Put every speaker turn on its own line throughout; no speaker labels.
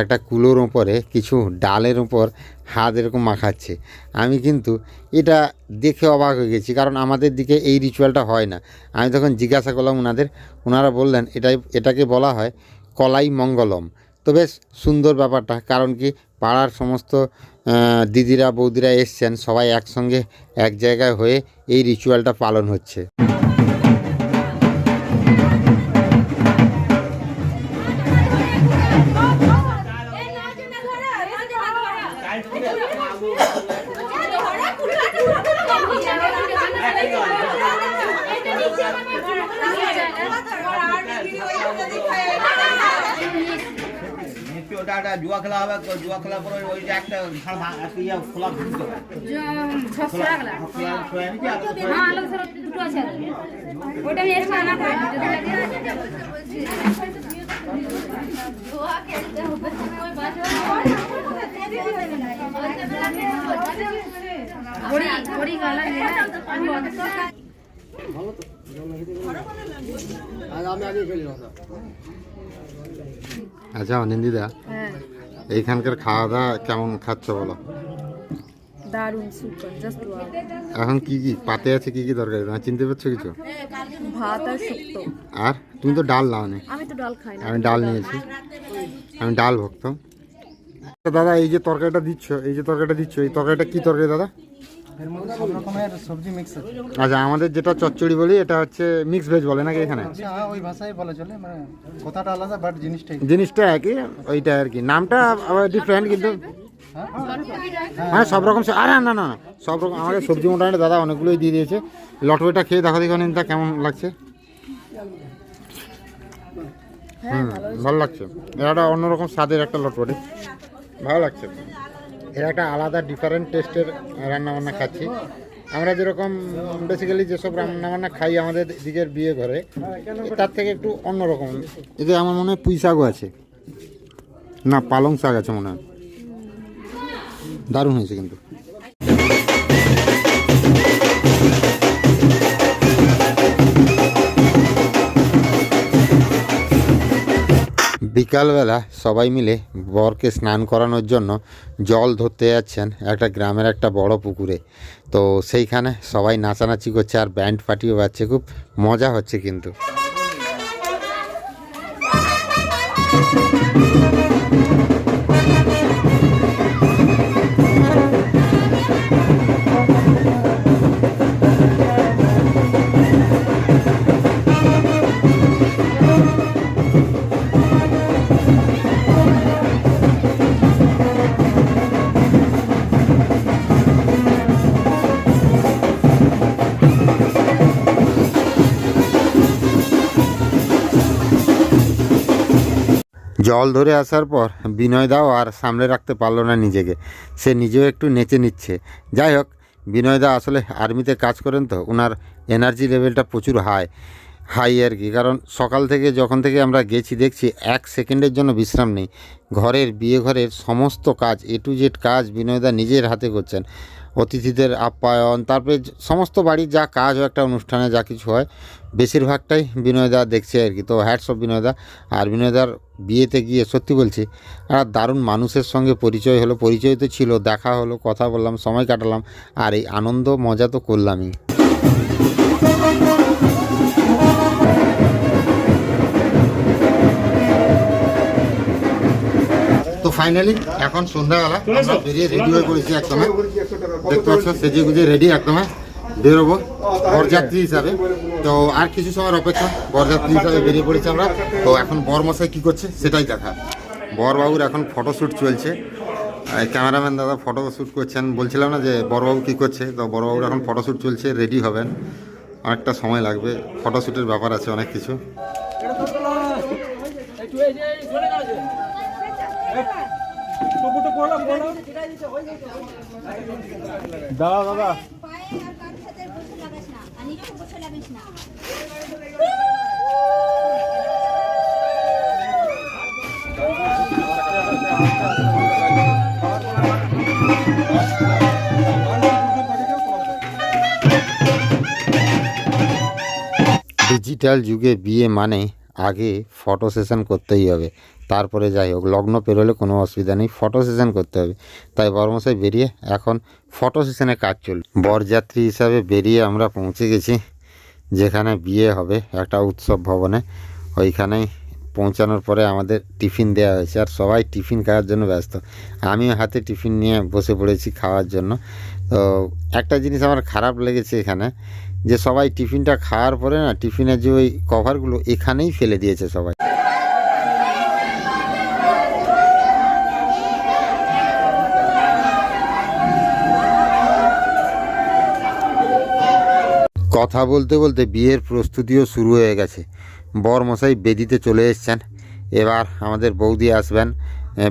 একটা কুলোর উপরে কিছু ডালের উপর হাত এরকম মাখাচ্ছে। আমি কিন্তু এটা দেখে অবাক হয়ে গেছি, কারণ আমাদের দিকে এই রিচুয়ালটা হয় না। আমি তখন জিজ্ঞাসা করলাম ওনাদের ওনারা বললেন, এটাই, এটাকে বলা হয় কলাই মঙ্গলম। তো বেশ সুন্দর ব্যাপারটা, কারণ কি পাড়ার সমস্ত দিদিরা, বৌদিরা এসছেন, সবাই একসঙ্গে এক জায়গায় হয়ে এই রিচুয়ালটা পালন হচ্ছে।
ওটা একটা জুয়া খেলা হবে জুয়া খেলার পরে ওই যে একটা ইয়ে খোলা ঢুকতে হবে খোলা
ওটা আমি
আচ্ছা অনিন্দিদা এইখানকার খাওয়া দাওয়া কেমন খাচ্ছ বলো?
দারুণ সুপার জাস্ট ওয়াও
এখন কি কি পাতে আছে কি কি তরকারি তোমার চিনতে পারছ কিছু?
ভাত আর শুক্তো।
আর? তুমি তো ডাল নাও নি
আমি তো ডাল খাই না।
আমি ডাল নিয়েছি। আমি ডাল ভক্ত। দাদা, এই যে তরকারিটা দিচ্ছ, এই যে তরকারিটা দিচ্ছ, এই তরকারিটা কি তরকারি, দাদা? আচ্ছা আমাদের যেটা চচ্চড়ি বলি, এটা হচ্ছে মিক্স ভেজ বলে নাকি এখানে?
আচ্ছা জিনিসটাই
জিনিসটা একই, ওইটা আর কি। নামটা আবার ডিফারেন্ট কিন্তু।
হ্যাঁ
সব রকম আরে, না না সব রকম আমাকে সবজি মোটামুটি দাদা অনেকগুলোই দিয়ে দিয়েছে। লটওয়েটা খেয়ে দেখা দেখি অনিন্দা কেমন লাগছে। হুম, ভালো লাগছে। এটা অন্যরকম স্বাদের একটা লটপটি ভালো লাগছে। এর একটা আলাদা ডিফারেন্ট টেস্টের রান্নাবান্না খাচ্ছি। আমরা যেরকম বেসিক্যালি যেসব রান্নাবান্না খাই আমাদের দিকের বিয়ে ঘরে, তার থেকে একটু অন্যরকম। এতে আমার মনে হয় পুঁই শাকও আছে। না, পালং শাক আছে মনে হয়। দারুণ হয়েছে কিন্তু। বিকালবেলা সবাই মিলে বরকে স্নান করানোর জন্য জল ধরতে যাচ্ছেন একটা গ্রামের একটা বড় পুকুরে। তো সেইখানে সবাই নাচানাচি করছে আর ব্যান্ড পার্টিও বাজছে খুব মজা হচ্ছে কিন্তু। জল ধরে আসার পর বিনয় দাও আর সামলে রাখতে পারল না নিজেকে। সে নিজেও একটু নেচে নিচ্ছে। যাই হোক, বিনয় দা আসলে আর্মিতে কাজ করেন তো ওনার এনার্জি লেভেলটা প্রচুর হাই হাই আর কি। কারণ সকাল থেকে যখন থেকে আমরা গেছি, দেখছি এক সেকেন্ডের জন্য বিশ্রাম নেই। ঘরের, বিয়ে ঘরের সমস্ত কাজ এ টু জেড কাজ বিনয়দা নিজের হাতে করছেন। অতিথিদের আপ্যায়ন, তারপরে সমস্ত বাড়ির যা কাজ হয় একটা অনুষ্ঠানে যা কিছু হয়, বেশিরভাগটাই বিনয়দা দেখছে আর কি। তো হ্যাটস অফ বিনয়দা আর বিনয়দার বিয়েতে গিয়ে সত্যি বলছি আর দারুণ মানুষের সঙ্গে পরিচয় হলো পরিচয় তো ছিল দেখা হলো কথা বললাম সময় কাটালাম আর এই আনন্দ মজা তো করলামই। তো ফাইনালি এখন সন্ধ্যাবেলা আমরা বেরিয়ে রেডি হয়ে পড়েছি একদমে। দেখতে পাচ্ছ সেজে গুজে রেডি একদমে। বেরোবো। বরযাত্রী হিসাবে। তো আর কিছু সময় অপেক্ষা, বরযাত্রী হিসাবে বেরিয়ে পড়েছি আমরা। তো এখন বরমশাই কি করছে সেটাই দেখা। বরবাবুর এখন ফটোশ্যুট চলছে। ক্যামেরাম্যান দাদা ফটো শ্যুট করছেন। বলছিলাম না যে বড়বাবু কী করছে? তো বড়বাবুর এখন ফটোশ্যুট চলছে রেডি হবেন। অনেকটা সময় লাগবে। ফটোশ্যুটের ব্যাপার আছে অনেক কিছু।
দাদা দাদা।
डिजिटल जुगे विये आगे फटो सेशन करते ही তারপরে যাই হোক, লগ্ন পেরোলে কোনো অসুবিধা নেই ফটো সেশন করতে হবে। তাই বর্মশাই বেরিয়ে এখন ফটো সেশনে কাজ চল বরযাত্রী হিসাবে বেরিয়ে আমরা পৌঁছে গেছি, যেখানে বিয়ে হবে একটা উৎসব ভবনে। ওইখানেই পৌঁছানোর পরে আমাদের টিফিন দেওয়া হয়েছে, আর সবাই টিফিন খাওয়ার জন্য ব্যস্ত। আমিও হাতে টিফিন নিয়ে বসে পড়েছি খাওয়ার জন্য। তো একটা জিনিস আমার খারাপ লেগেছে এখানে, যে সবাই টিফিনটা খাওয়ার পরে না, টিফিনের যে ওই কভারগুলো এখানেই ফেলে দিয়েছে সবাই। কথা বলতে বলতে বিয়ের প্রস্তুতিও শুরু হয়ে গেছে। বরমশাই বেদিতে চলে এসছেন। এবার আমাদের বৌদি আসবেন আহ,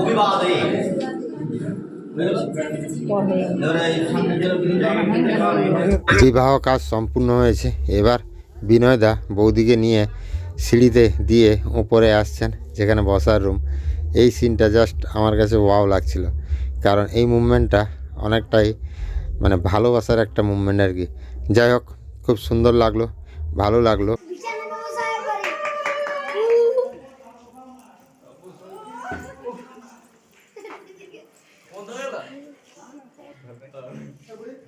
অভিবাদে। এবারে সামনে যে
বিবাহ কাজ সম্পূর্ণ হয়েছে। এবার বিনয়দা বৌদিকে নিয়ে সিঁড়িতে দিয়ে উপরে আসছেন যেখানে বসার রুম এই সিনটা জাস্ট আমার কাছে ওয়াও লাগছিল কারণ এই মুভমেন্টটা অনেকটাই মানে ভালোবাসার একটা মুভমেন্ট আর কি। যাই হোক খুব সুন্দর লাগল। ভালো লাগল।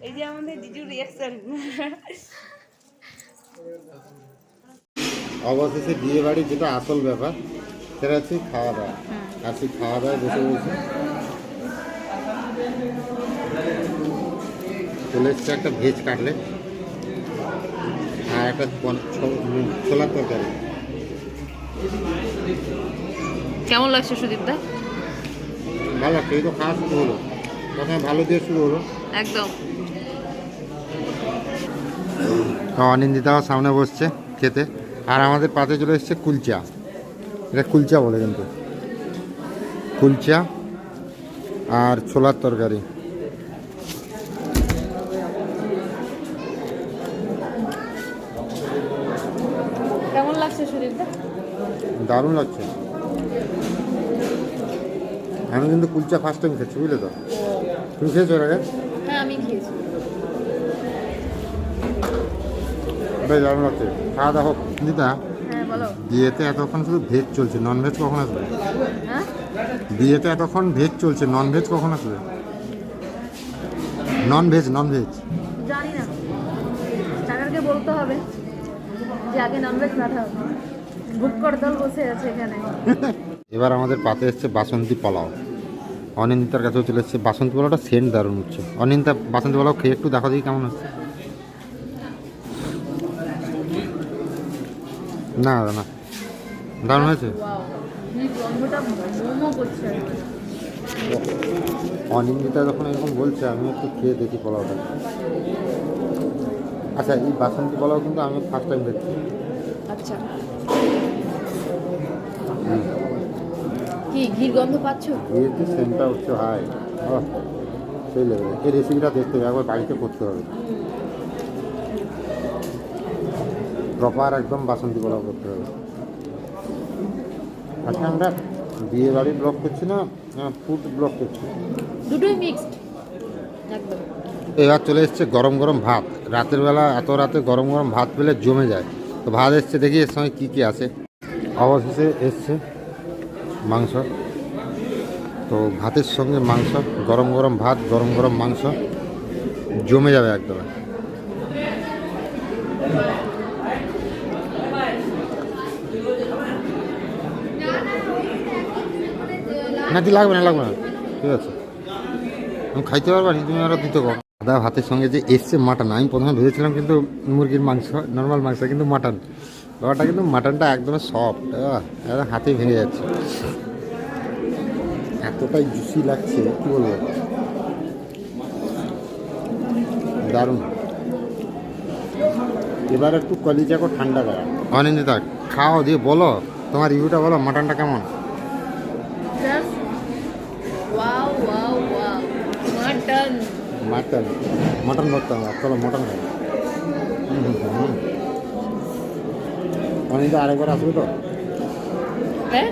এই যে আমাদের দিজুর রিয়াকশন
অবশেষে বিয়ে বাড়ির যেটা আসল ব্যাপার সেটা হচ্ছে খাওয়া দাওয়া। আর সেই খাওয়া দাওয়ায় বসে বসে চলে এসছে একটা ভেজ কাটলেট। আর একটা ছোলার তরকারি।
কেমন লাগছে সুদীপদা?
ভালো লাগছে এই তো খাওয়া শুরু হলো। প্রথমে ভালো দিয়ে শুরু হলো।
একদম।
অনিন্দিতাও সামনে বসছে খেতে। আর আমাদের পাতে চলে এসছে কুলচা। এটা কুলচা বলে কিন্তু। কুলচা আর ছোলার তরকারি
কেমন লাগছে সুদীপদা
দারুণ লাগছে। আমি কিন্তু কুলচা ফার্স্ট টাইম খেয়েছি বুঝলে তো? তুমি খেয়েছো আগে?
হ্যাঁ আমি খেয়েছি।
বেশ দারুণ লাগছে। খাওয়া দাওয়া হোক। দিদা
হ্যাঁ
বিয়েতে এতক্ষণ শুধু ভেজ চলছে নন ভেজ কখন আসবে?
হ্যাঁ?
বিয়েতে এতক্ষণ ভেজ চলছে নন ভেজ কখন আসবে? নন ভেজ নন ভেজ
জানি না। বলতে হবে যে আগে ননভেজ পাঠাও বুক দল বসে আছে এখানে।
এবার আমাদের পাতে এসছে বাসন্তী পোলাও। অনিন্দিতার কাছেও চলে এসছে। বাসন্তী পোলাওটা সেন্ট দারুণ হচ্ছে। অনিন্দিতা বাসন্তী পোলাও খেয়ে একটু দেখা দেখি কেমন হচ্ছে? না না দারুণ হয়েছে? অনিন্দিতা যখন এরকম বলছে আমি একটু খেয়ে দেখি পোলাওটা। আচ্ছা এই বাসন্তী পোলাও কিন্তু আমি ফার্স্ট টাইম দেখছি।
আচ্ছা। কি ঘির গন্ধ পাচ্ছ?
এর যে সেন্টটা হচ্ছে হাই সেই লেভেলে। এই রেসিপিটা দেখতে হবে একবার বাড়িতে করতে হবে। প্রপার একদম বাসন্তী পোলাও করতে হবে। আচ্ছা আমরা বিয়ে বাড়ি ব্লক করছি না? ফুড ব্লক করছি।
দুটোই মিক্সড একদম।
এবার চলে এসছে গরম গরম ভাত। রাতের বেলা এত রাতে গরম গরম ভাত পেলে জমে যায়। তো ভাত এসছে, দেখি এর সঙ্গে কী কী আছে। অবশেষে এসছে মাংস। তো ভাতের সঙ্গে মাংস, গরম গরম ভাত, গরম গরম মাংস, জমে যাবে একদম। না কি লাগবে না লাগবে না। ঠিক আছে। আমি খাইতে পারব তুমি আরও দিতে পারো। দাদা ভাতের সঙ্গে যে এসছে মাটন, আমি প্রথমে ভেবেছিলাম কিন্তু মুরগির মাংস নর্মাল মাংস, কিন্তু মাটন। ব্যাপারটা কিন্তু মাটনটা একদম সফট একদম হাতে ভেঙে যাচ্ছে। এতটাই জুসি লাগছে, কি বলব? দারুণ। এবার একটু কলিজাকো ঠান্ডা করা। অনিন্দিতা খাও দিয়ে বলো, তোমার রিভিউটা বলো, মাটনটা কেমন
just wow wow wow mutton
mutton mutton করতাম চলো মটন খাই অনিন্দিতা আরেকবার আসবে তো
হ্যাঁ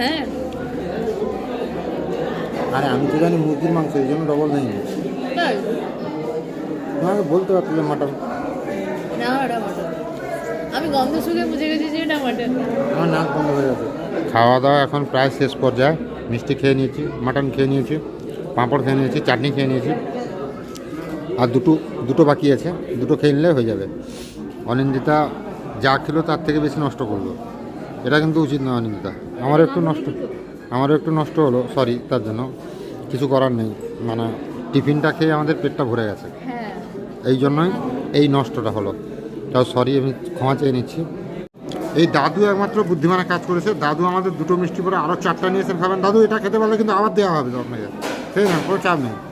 হ্যাঁ
আরে আমি তো জানি মুরগির মাংস এই জন্য ডবল নেই। তোমাকে বলতে মাটন
না ওটা মাটন আমি গন্ধ শুকে বুঝে গেছি যে এটা মাটন
আমার নাক বন্ধ হয়ে গেছে। খাওয়া দাওয়া এখন প্রায় শেষ পর্যায়ে। মিষ্টি খেয়ে নিয়েছি মাটন খেয়ে নিয়েছি পাঁপড় খেয়ে নিয়েছি চাটনি খেয়ে নিয়েছি। আর দুটো দুটো বাকি আছে দুটো খেয়ে নিলে হয়ে যাবে। অনিন্দিতা যা খেলো তার থেকে বেশি নষ্ট করল। এটা কিন্তু উচিত নয় অনিন্দিতা। আমারও একটু নষ্ট আমারও একটু নষ্ট হলো সরি তার জন্য। কিছু করার নেই। মানে টিফিনটা খেয়ে আমাদের পেটটা ভরে গেছে।
হ্যাঁ।
এই জন্যই এই নষ্টটা হলো। তাও সরি আমি ক্ষমা চেয়ে নিচ্ছি। এই দাদু একমাত্র বুদ্ধিমানের কাজ করেছে। দাদু আমাদের দুটো মিষ্টি পরে আরও চারটা নিয়েছেন খাবেন দাদু এটা খেতে পারলে কিন্তু আবার দেওয়া হবে আপনাকে। সেই না কোনো চাপ নেই।